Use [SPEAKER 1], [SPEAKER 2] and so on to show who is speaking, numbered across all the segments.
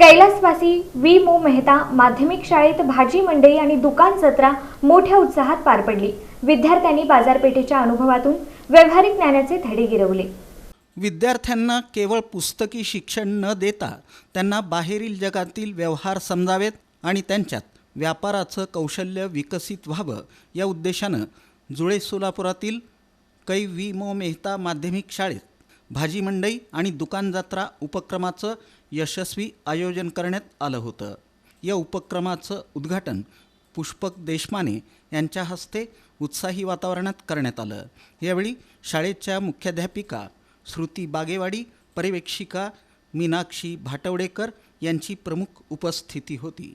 [SPEAKER 1] कैलासवासी वी मो. मेहता माध्यमिक शाळेत भाजी मंडई आणि दुकान जत्रा मोठ्या उत्साहात पार पडली. विद्यार्थ्यांनी बाजारपेठेच्या अनुभवातून व्यावहारिक ज्ञानाचे धडे गिरवले.
[SPEAKER 2] विद्यार्थ्यांना केवळ पुस्तकी शिक्षण न देता त्यांना बाहेरील जगातील व्यवहार समजावेत आणि त्यांच्यात व्यापाराचं कौशल्य विकसित व्हावं या उद्देशानं जुळे सोलापुरातील कै. वी. मो. मेहता माध्यमिक शाळेत भाजी मंडई आणि दुकान जत्रा उपक्रमाचं यशस्वी आयोजन करण्यात आलं होतं. या उपक्रमाचं उद्घाटन पुष्पक देशमाने यांच्या हस्ते उत्साही वातावरणात करण्यात आलं. यावेळी शाळेच्या मुख्याध्यापिका श्रुती बागेवाडी पर्यवेक्षिका मीनाक्षी भाटवडेकर यांची प्रमुख उपस्थिती होती.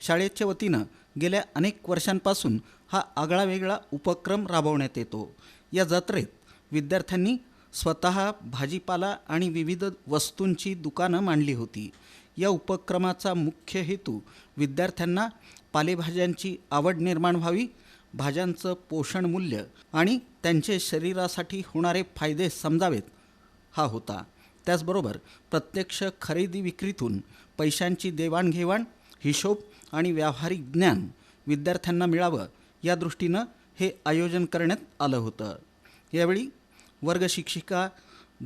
[SPEAKER 2] शाळेच्या वतीनं गेल्या अनेक वर्षांपासून हा आगळावेगळा उपक्रम राबवण्यात येतो. या जत्रेत विद्यार्थ्यांनी स्वतः भाजीपाला आणि विविध वस्तूंची दुकानं मांडली होती. या उपक्रमाचा मुख्य हेतू विद्यार्थ्यांना पालेभाज्यांची आवड निर्माण व्हावी भाज्यांचं पोषण मूल्य आणि त्यांचे शरीरासाठी होणारे फायदे समजावेत हा होता. त्याचबरोबर प्रत्यक्ष खरेदी विक्रीतून पैशांची देवाणघेवाण हिशोब आणि व्यावहारिक ज्ञान विद्यार्थ्यांना मिळावं या दृष्टीनं हे आयोजन करण्यात आलं होतं. यावेळी वर्ग शिक्षिका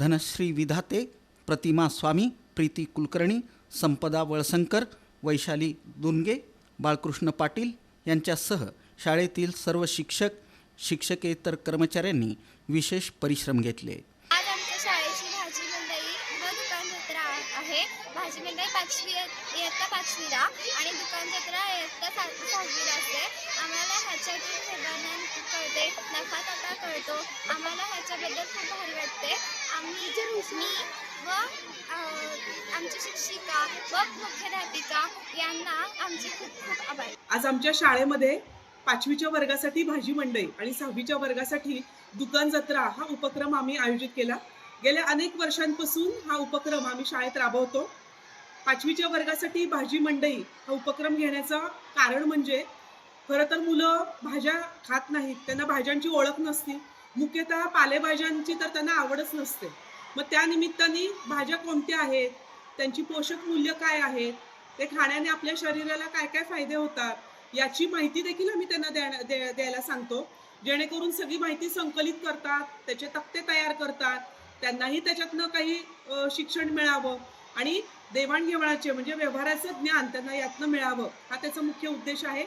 [SPEAKER 2] धनश्री विधाते प्रतिमा स्वामी प्रीती कुलकर्णी संपदा वळसंकर वैशाली दुनगे बाळकृष्ण पाटील यांच्यासह शाळेतील सर्व शिक्षक शिक्षकेतर कर्मचाऱ्यांनी विशेष परिश्रम घेतले.
[SPEAKER 3] आज आमच्या शाळेची भाजी मंडई व दुकान जत्रा आहे. भाजी मंडई पाचवी इयत्ता पाचवीला आणि दुकान जत्रा इयत्ता सहावीला असते. आम्हाला ह्याच्यातून कळते नफा तोटा कळतो. आम्हाला ह्याच्याबद्दल खूप भारी वाटते. आम्ही मी व आमची शिक्षिका व मुख्याध्यापिका यांना आमचे खूप खूप आभार.
[SPEAKER 4] आज आमच्या शाळेमध्ये पाचवीच्या वर्गासाठी भाजी मंडई आणि सहावीच्या वर्गासाठी दुकान जत्रा हा उपक्रम आम्ही आयोजित केला. गेल्या अनेक वर्षांपासून हा उपक्रम आम्ही शाळेत राबवतो. पाचवीच्या वर्गासाठी भाजी मंडई हा उपक्रम घेण्याचं कारण म्हणजे खरं तर मुलं भाज्या खात नाहीत त्यांना भाज्यांची ओळख नसती. मुख्यतः पालेभाज्यांची तर त्यांना आवडच नसते. मग त्या निमित्ताने भाज्या कोणत्या आहेत? त्यांची पोषक मूल्य काय आहेत? ते खाण्याने आपल्या शरीराला काय काय फायदे होतात? याची माहिती देखील आम्ही त्यांना द्या- द्यायला सांगतो. जेणेकरून सगळी माहिती संकलित करतात त्याचे तक्ते तयार करतात. त्यांनाही त्याच्यातनं काही शिक्षण मिळावं आणि देवाणघेवाणाचे म्हणजे व्यवहाराचं ज्ञान त्यांना यातनं मिळावं हा त्याचा मुख्य उद्देश आहे.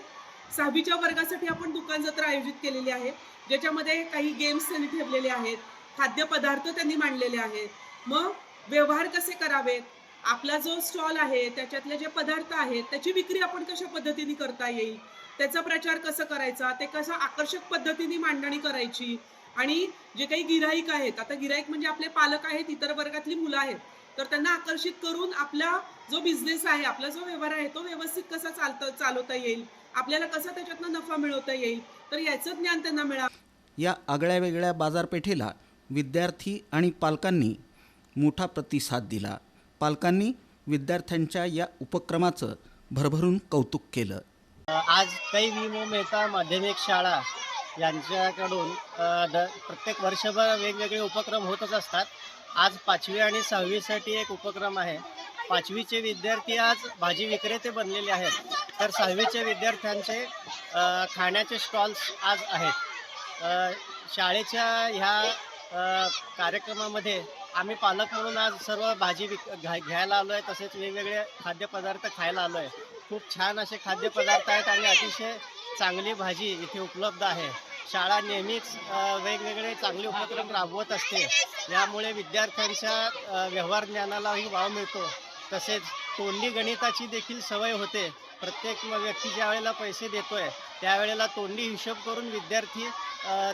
[SPEAKER 4] सहावीच्या वर्गासाठी आपण दुकान जत्रा आयोजित केलेली आहे ज्याच्यामध्ये काही गेम्स त्यांनी ठेवलेले आहेत खाद्यपदार्थ त्यांनी मांडलेले आहेत. मग व्यवहार कसे करावेत? आपला जो स्टॉल आहे त्याच्यातले जे पदार्थ आहेत त्याची विक्री आपण कशा पद्धतीने करता येईल? त्याचा प्रचार कसं करायचा? ते कसं आकर्षक पद्धतीने मांडणी करायची? आणि जे काही गिराईक आहेत आता गिराईक म्हणजे आपले पालक आहेत इतर वर्गातली मुलं आहेत तर त्यांना आकर्षित करून आपला जो बिझनेस आहे आपला जो व्यवहार आहे तो व्यवस्थित कसा चालत चालवता येईल? आपल्याला कसा त्याच्यातनं नफा मिळवता येईल? तर याचं ज्ञान त्यांना मिळावं.
[SPEAKER 2] या आगळ्या वेगळ्या बाजारपेठेला विद्यार्थी आणि पालकांनी मोठा प्रतिसाद दिला. पालकांनी विद्यार्थ्यांच्या या उपक्रमाचं भरभरून कौतुक केलं.
[SPEAKER 5] आज काही विमो मेहता माध्यमिक शाळा यांच्याकडून प्रत्येक वर्षभर वेगवेगळे उपक्रम होतच असतात. आज पाचवी आणि सहावीसाठी एक उपक्रम आहे. पाचवीचे विद्यार्थी आज भाजी विक्रेते बनलेले आहेत. तर सहावीचे विद्यार्थ्यांचे खाण्याचे स्टॉल्स आज आहेत. शाळेच्या ह्या कार्यक्रमामध्ये आम्ही पालक म्हणून आज सर्व भाजी विक घ्या घ्यायला आलो आहे तसेच वेगवेगळे खाद्यपदार्थ खायला आलो आहे खूप छान असे खाद्यपदार्थ आहेत आणि अतिशय चांगली भाजी इथे उपलब्ध आहे. शाळा नेहमीच वेगवेगळे चांगले उपक्रम राबवत असते. यामुळे विद्यार्थ्यांच्या व्यवहार ज्ञानालाही वाव मिळतो. तसेच तोंडी गणिताची देखील सवय होते. प्रत्येक व्यक्ती ज्या वेळेला पैसे देतोय त्यावेळेला तोंडी हिशोब करून विद्यार्थी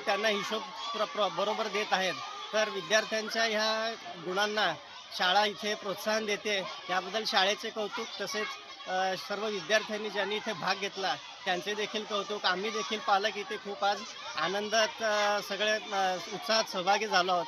[SPEAKER 5] त्यांना हिशोब प्र प्र बरोबर देत आहेत. तर विद्यार्थ्यांच्या ह्या गुणांना शाळा इथे प्रोत्साहन देते. याबद्दल शाळेचे कौतुक तसेच सर्व विद्यार्थ्यांनी ज्यांनी इथे भाग घेतला त्यांचे देखील कौतुक. आम्ही देखील पालक इथे खूप आज आनंदात सगळे उत्साहात सहभागी झालो आहोत.